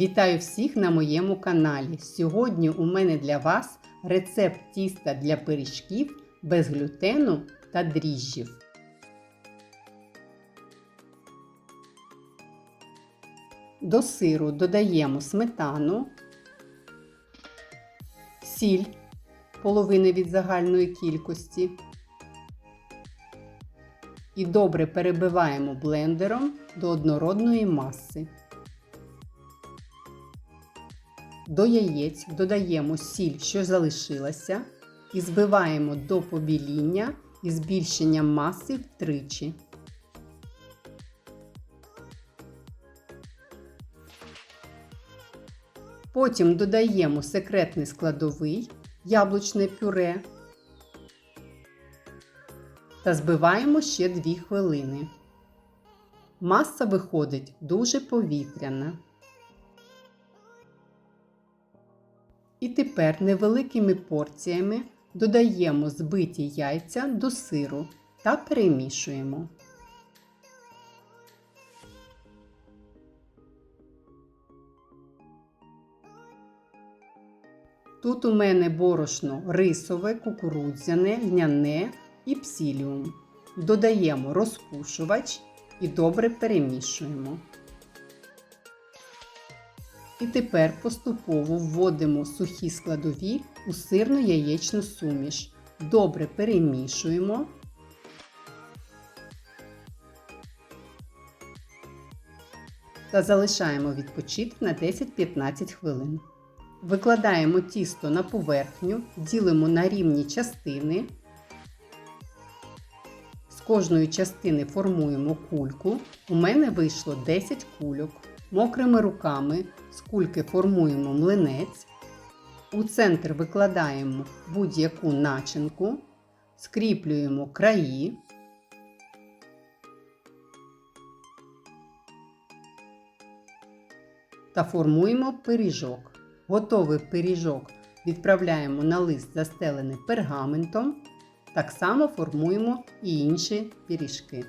Вітаю всіх на моєму каналі. Сьогодні у мене для вас рецепт тіста для пиріжків без глютену та дріжджів. До сиру додаємо сметану, сіль половини від загальної кількості. І добре перебиваємо блендером до однородної маси. До яєць додаємо сіль, що залишилася, і збиваємо до побіління і збільшення маси втричі. Потім додаємо секретний складовий яблучне пюре та збиваємо ще 2 хвилини. Маса виходить дуже повітряна. І тепер невеликими порціями додаємо збиті яйця до сиру та перемішуємо. Тут у мене борошно рисове, кукурудзяне, льняне і псіліум. Додаємо розпушувач і добре перемішуємо. І тепер поступово вводимо сухі складові у сирну яєчну суміш. Добре перемішуємо. Та залишаємо відпочити на 10-15 хвилин. Викладаємо тісто на поверхню, ділимо на рівні частини. З кожної частини формуємо кульку. У мене вийшло 10 кульок. Мокрими руками з кульки формуємо млинець. У центр викладаємо будь-яку начинку, скріплюємо краї. Та формуємо пиріжок. Готовий пиріжок відправляємо на лист, застелений пергаментом. Так само формуємо і інші пиріжки.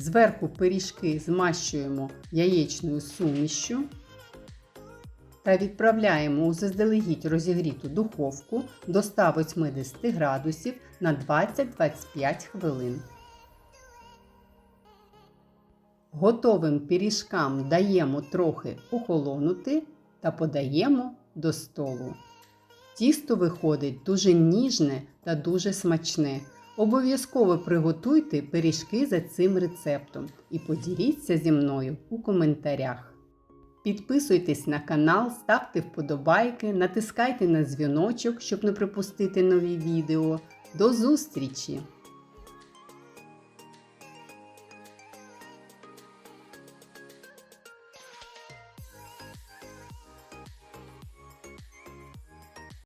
Зверху пиріжки змащуємо яєчною сумішю та відправляємо у заздалегідь розігріту духовку до 180 градусів на 20-25 хвилин. Готовим пиріжкам даємо трохи охолонути та подаємо до столу. Тісто виходить дуже ніжне та дуже смачне. Обов'язково приготуйте пиріжки за цим рецептом і поділіться зі мною у коментарях. Підписуйтесь на канал, ставте вподобайки, натискайте на дзвіночок, щоб не пропустити нові відео. До зустрічі!